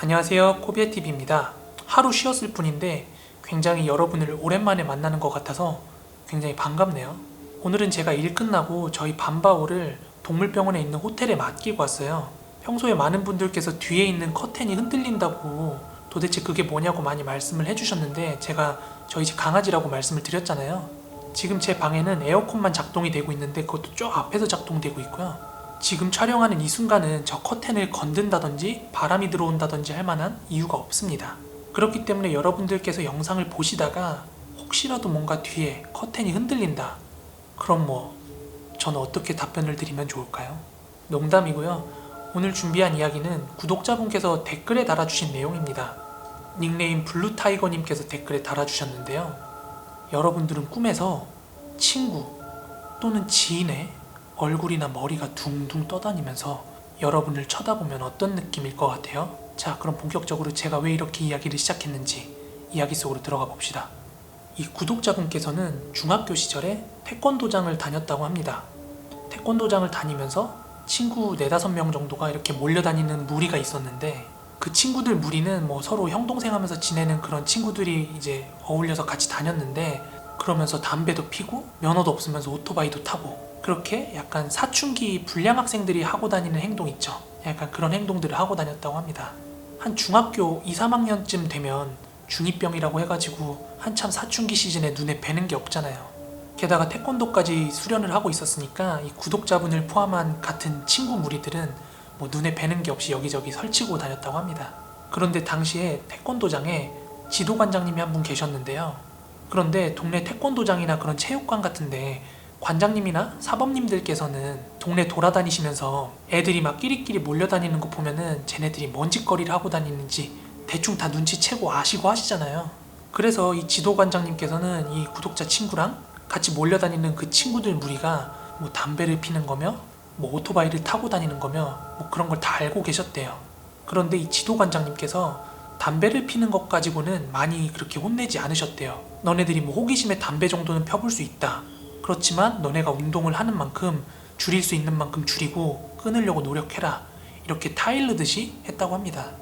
안녕하세요. 코비아TV입니다. 하루 쉬었을 뿐인데 굉장히 여러분을 오랜만에 만나는 것 같아서 굉장히 반갑네요. 오늘은 제가 일 끝나고 저희 밤바오를 동물병원에 있는 호텔에 맡기고 왔어요. 평소에 많은 분들께서 뒤에 있는 커튼이 흔들린다고 도대체 그게 뭐냐고 많이 말씀을 해주셨는데 제가 저희 집 강아지라고 말씀을 드렸잖아요. 지금 제 방에는 에어컨만 작동이 되고 있는데 그것도 쭉 앞에서 작동되고 있고요. 지금 촬영하는 이 순간은 저 커튼을 건든다든지 바람이 들어온다든지 할 만한 이유가 없습니다. 그렇기 때문에 여러분들께서 영상을 보시다가 혹시라도 뭔가 뒤에 커튼이 흔들린다. 그럼 뭐 저는 어떻게 답변을 드리면 좋을까요? 농담이고요. 오늘 준비한 이야기는 구독자분께서 댓글에 달아주신 내용입니다. 닉네임 블루타이거님께서 댓글에 달아주셨는데요. 여러분들은 꿈에서 친구 또는 지인의 얼굴이나 머리가 둥둥 떠다니면서 여러분을 쳐다보면 어떤 느낌일 것 같아요? 자, 그럼 본격적으로 제가 왜 이렇게 이야기를 시작했는지 이야기 속으로 들어가 봅시다. 이 구독자분께서는 중학교 시절에 태권도장을 다녔다고 합니다. 태권도장을 다니면서 친구 네다섯 명 정도가 이렇게 몰려다니는 무리가 있었는데 그 친구들 무리는 뭐 서로 형동생 하면서 지내는 그런 친구들이 이제 어울려서 같이 다녔는데 그러면서 담배도 피고 면허도 없으면서 오토바이도 타고 그렇게 약간 사춘기 불량 학생들이 하고 다니는 행동 있죠. 약간 그런 행동들을 하고 다녔다고 합니다. 한 중학교 2, 3학년쯤 되면 중2병이라고 해가지고 한참 사춘기 시즌에 눈에 뵈는 게 없잖아요. 게다가 태권도까지 수련을 하고 있었으니까 이 구독자분을 포함한 같은 친구 무리들은 뭐 눈에 뵈는 게 없이 여기저기 설치고 다녔다고 합니다. 그런데 당시에 태권도장에 지도관장님이 한 분 계셨는데요. 그런데 동네 태권도장이나 그런 체육관 같은데 관장님이나 사범님들께서는 동네 돌아다니시면서 애들이 막 끼리끼리 몰려다니는 거 보면은 쟤네들이 뭔 짓거리를 하고 다니는지 대충 다 눈치채고 아시고 하시잖아요. 그래서 이 지도관장님께서는 이 구독자 친구랑 같이 몰려다니는 그 친구들 무리가 뭐 담배를 피는 거며 뭐 오토바이를 타고 다니는 거며 뭐 그런 걸 다 알고 계셨대요. 그런데 이 지도관장님께서 담배를 피는 것 가지고는 많이 그렇게 혼내지 않으셨대요. 너네들이 뭐 호기심에 담배 정도는 펴볼 수 있다. 그렇지만 너네가 운동을 하는 만큼 줄일 수 있는 만큼 줄이고 끊으려고 노력해라. 이렇게 타일르듯이 했다고 합니다.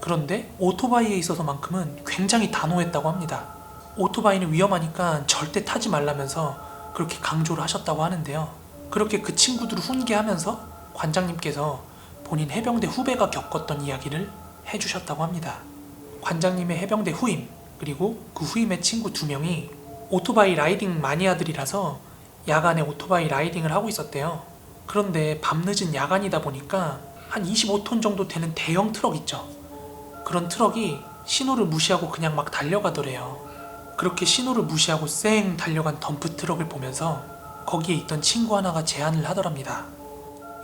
그런데 오토바이에 있어서만큼은 굉장히 단호했다고 합니다. 오토바이는 위험하니까 절대 타지 말라면서 그렇게 강조를 하셨다고 하는데요. 그렇게 그 친구들을 훈계하면서 관장님께서 본인 해병대 후배가 겪었던 이야기를 해주셨다고 합니다. 관장님의 해병대 후임 그리고 그 후임의 친구 두 명이 오토바이 라이딩 마니아들이라서 야간에 오토바이 라이딩을 하고 있었대요. 그런데 밤늦은 야간이다 보니까 한 25톤 정도 되는 대형 트럭 있죠. 그런 트럭이 신호를 무시하고 그냥 막 달려가더래요. 그렇게 신호를 무시하고 쌩 달려간 덤프 트럭을 보면서 거기에 있던 친구 하나가 제안을 하더랍니다.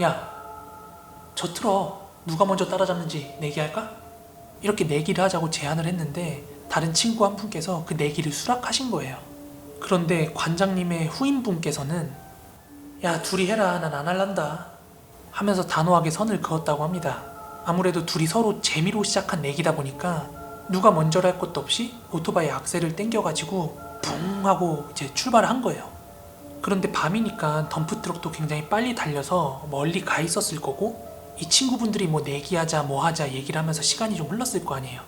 야, 저 트럭 누가 먼저 따라잡는지 내기할까? 이렇게 내기를 하자고 제안을 했는데 다른 친구 한 분께서 그 내기를 수락하신 거예요. 그런데 관장님의 후임분께서는 야 둘이 해라 난 안 할란다 하면서 단호하게 선을 그었다고 합니다. 아무래도 둘이 서로 재미로 시작한 내기다 보니까 누가 먼저라 할 것도 없이 오토바이 악셀을 땡겨가지고 붕 하고 이제 출발을 한 거예요. 그런데 밤이니까 덤프트럭도 굉장히 빨리 달려서 멀리 가 있었을 거고 이 친구분들이 뭐 내기하자 뭐 하자 얘기를 하면서 시간이 좀 흘렀을 거 아니에요.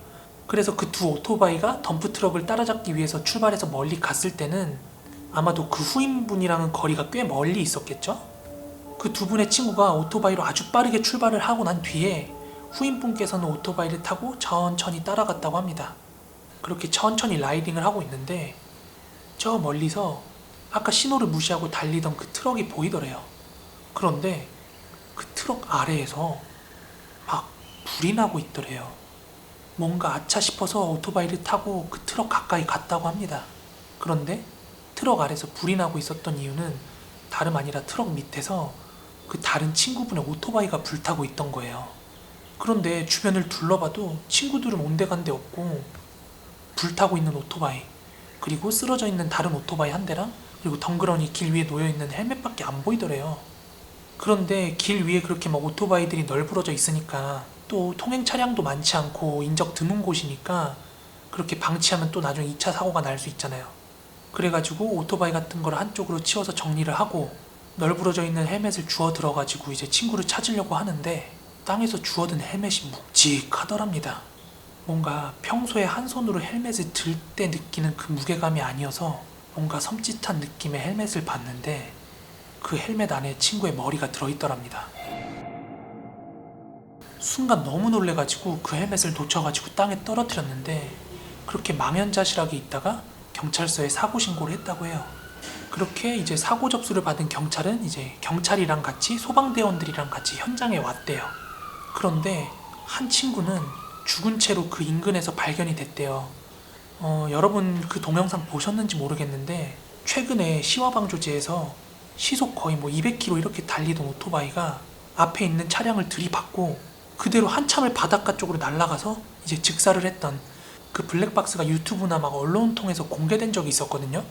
그래서 그 두 오토바이가 덤프 트럭을 따라잡기 위해서 출발해서 멀리 갔을 때는 아마도 그 후임분이랑은 거리가 꽤 멀리 있었겠죠? 그 두 분의 친구가 오토바이로 아주 빠르게 출발을 하고 난 뒤에 후임분께서는 오토바이를 타고 천천히 따라갔다고 합니다. 그렇게 천천히 라이딩을 하고 있는데 저 멀리서 아까 신호를 무시하고 달리던 그 트럭이 보이더래요. 그런데 그 트럭 아래에서 막 불이 나고 있더래요. 뭔가 아차 싶어서 오토바이를 타고 그 트럭 가까이 갔다고 합니다. 그런데 트럭 아래서 불이 나고 있었던 이유는 다름 아니라 트럭 밑에서 그 다른 친구분의 오토바이가 불타고 있던 거예요. 그런데 주변을 둘러봐도 친구들은 온데간데 없고 불타고 있는 오토바이 그리고 쓰러져 있는 다른 오토바이 한 대랑 그리고 덩그러니 길 위에 놓여 있는 헬멧밖에 안 보이더래요. 그런데 길 위에 그렇게 막 오토바이들이 널브러져 있으니까 또 통행 차량도 많지 않고 인적 드문 곳이니까 그렇게 방치하면 또 나중에 2차 사고가 날 수 있잖아요. 그래가지고 오토바이 같은 걸 한쪽으로 치워서 정리를 하고 널브러져 있는 헬멧을 주워 들어가지고 이제 친구를 찾으려고 하는데 땅에서 주워든 헬멧이 묵직하더랍니다. 뭔가 평소에 한 손으로 헬멧을 들 때 느끼는 그 무게감이 아니어서 뭔가 섬찟한 느낌의 헬멧을 봤는데 그 헬멧 안에 친구의 머리가 들어있더랍니다. 순간 너무 놀래가지고 그 헬멧을 놓쳐가지고 땅에 떨어뜨렸는데 그렇게 망연자실하게 있다가 경찰서에 사고 신고를 했다고 해요. 그렇게 이제 사고 접수를 받은 경찰은 이제 경찰이랑 같이 소방대원들이랑 같이 현장에 왔대요. 그런데 한 친구는 죽은 채로 그 인근에서 발견이 됐대요. 어, 여러분 그 동영상 보셨는지 모르겠는데 최근에 시화방조제에서 시속 거의 뭐 200km 이렇게 달리던 오토바이가 앞에 있는 차량을 들이받고 그대로 한참을 바닷가 쪽으로 날아가서 이제 즉사를 했던 그 블랙박스가 유튜브나 막 언론 통해서 공개된 적이 있었거든요.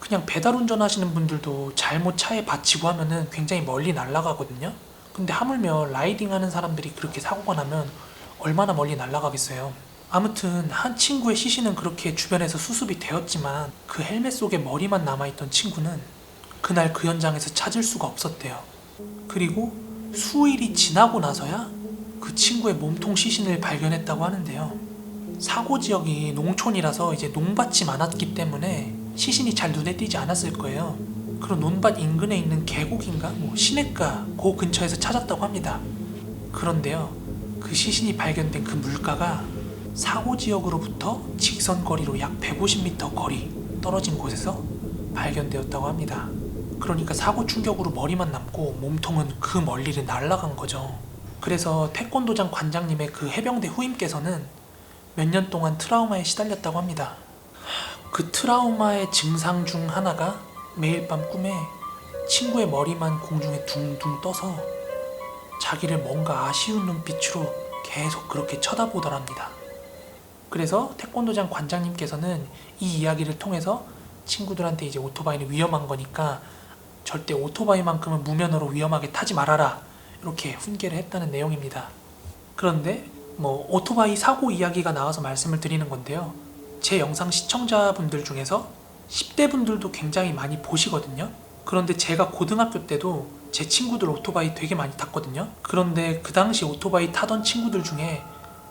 그냥 배달 운전하시는 분들도 잘못 차에 받치고 하면은 굉장히 멀리 날아가거든요. 근데 하물며 라이딩 하는 사람들이 그렇게 사고가 나면 얼마나 멀리 날아가겠어요. 아무튼 한 친구의 시신은 그렇게 주변에서 수습이 되었지만 그 헬멧 속에 머리만 남아있던 친구는 그날 그 현장에서 찾을 수가 없었대요. 그리고 수일이 지나고 나서야 그 친구의 몸통 시신을 발견했다고 하는데요. 사고 지역이 농촌이라서 이제 농밭이 많았기 때문에 시신이 잘 눈에 띄지 않았을 거예요. 그런 논밭 인근에 있는 계곡인가 뭐 시냇가 그 근처에서 찾았다고 합니다. 그런데요, 그 시신이 발견된 그 물가가 사고 지역으로부터 직선 거리로 약 150m 거리 떨어진 곳에서 발견되었다고 합니다. 그러니까 사고 충격으로 머리만 남고 몸통은 그 멀리를 날아간 거죠. 그래서 태권도장 관장님의 그 해병대 후임께서는 몇 년 동안 트라우마에 시달렸다고 합니다. 그 트라우마의 증상 중 하나가 매일 밤 꿈에 친구의 머리만 공중에 둥둥 떠서 자기를 뭔가 아쉬운 눈빛으로 계속 그렇게 쳐다보더랍니다. 그래서 태권도장 관장님께서는 이 이야기를 통해서 친구들한테 이제 오토바이는 위험한 거니까 절대 오토바이만큼은 무면허로 위험하게 타지 말아라 이렇게 훈계를 했다는 내용입니다. 그런데 뭐 오토바이 사고 이야기가 나와서 말씀을 드리는 건데요. 제 영상 시청자분들 중에서 10대 분들도 굉장히 많이 보시거든요. 그런데 제가 고등학교 때도 제 친구들 오토바이 되게 많이 탔거든요. 그런데 그 당시 오토바이 타던 친구들 중에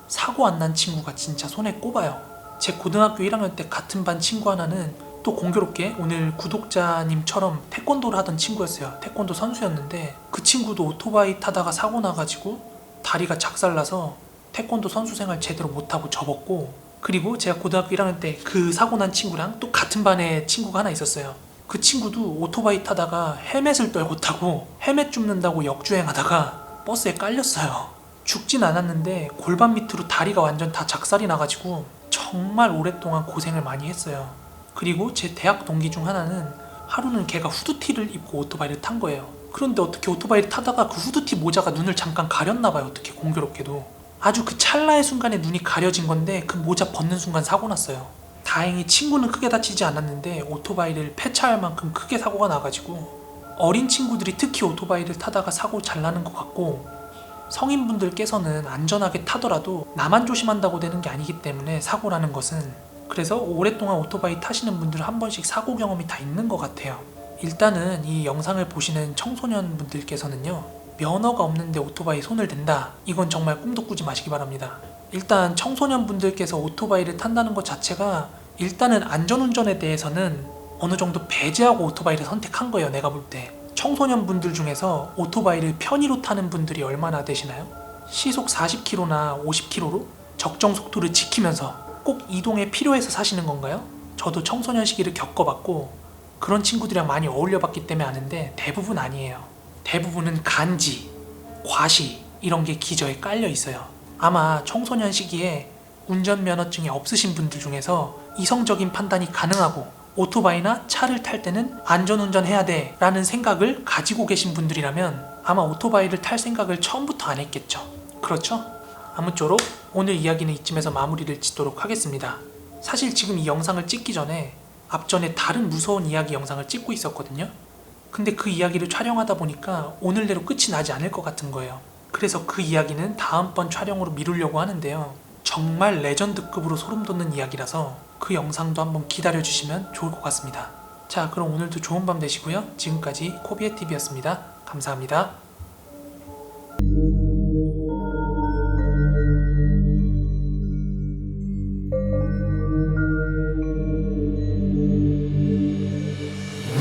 사고 안 난 친구가 진짜 손에 꼽아요. 제 고등학교 1학년 때 같은 반 친구 하나는 또 공교롭게 오늘 구독자님처럼 태권도를 하던 친구였어요. 태권도 선수였는데 그 친구도 오토바이 타다가 사고 나가지고 다리가 작살나서 태권도 선수 생활 제대로 못하고 접었고 그리고 제가 고등학교 1학년 때 그 사고 난 친구랑 또 같은 반에 친구가 하나 있었어요. 그 친구도 오토바이 타다가 헬멧을 떨고 타고 헬멧 줍는다고 역주행하다가 버스에 깔렸어요. 죽진 않았는데 골반 밑으로 다리가 완전 다 작살이 나가지고 정말 오랫동안 고생을 많이 했어요. 그리고 제 대학 동기 중 하나는 하루는 걔가 후드티를 입고 오토바이를 탄 거예요. 그런데 어떻게 오토바이를 타다가 그 후드티 모자가 눈을 잠깐 가렸나 봐요. 어떻게 공교롭게도. 아주 그 찰나의 순간에 눈이 가려진 건데 그 모자 벗는 순간 사고 났어요. 다행히 친구는 크게 다치지 않았는데 오토바이를 폐차할 만큼 크게 사고가 나가지고 어린 친구들이 특히 오토바이를 타다가 사고 잘 나는 것 같고 성인분들께서는 안전하게 타더라도 나만 조심한다고 되는 게 아니기 때문에 사고라는 것은 그래서 오랫동안 오토바이 타시는 분들은 한 번씩 사고 경험이 다 있는 것 같아요. 일단은 이 영상을 보시는 청소년 분들께서는요 면허가 없는데 오토바이 손을 댄다 이건 정말 꿈도 꾸지 마시기 바랍니다. 일단 청소년 분들께서 오토바이를 탄다는 것 자체가 일단은 안전운전에 대해서는 어느 정도 배제하고 오토바이를 선택한 거예요 내가 볼 때. 청소년 분들 중에서 오토바이를 편의로 타는 분들이 얼마나 되시나요? 시속 40km나 50km로 적정 속도를 지키면서 꼭 이동에 필요해서 사시는 건가요? 저도 청소년 시기를 겪어봤고 그런 친구들이랑 많이 어울려봤기 때문에 아는데 대부분 아니에요. 대부분은 간지, 과시 이런 게 기저에 깔려 있어요. 아마 청소년 시기에 운전면허증이 없으신 분들 중에서 이성적인 판단이 가능하고 오토바이나 차를 탈 때는 안전운전 해야 돼 라는 생각을 가지고 계신 분들이라면 아마 오토바이를 탈 생각을 처음부터 안 했겠죠. 그렇죠? 아무쪼록 오늘 이야기는 이쯤에서 마무리를 짓도록 하겠습니다. 사실 지금 이 영상을 찍기 전에 앞전에 다른 무서운 이야기 영상을 찍고 있었거든요. 근데 그 이야기를 촬영하다 보니까 오늘내로 끝이 나지 않을 것 같은 거예요. 그래서 그 이야기는 다음번 촬영으로 미루려고 하는데요. 정말 레전드급으로 소름 돋는 이야기라서 그 영상도 한번 기다려주시면 좋을 것 같습니다. 자, 그럼 오늘도 좋은 밤 되시고요. 지금까지 코비의 TV였습니다. 감사합니다.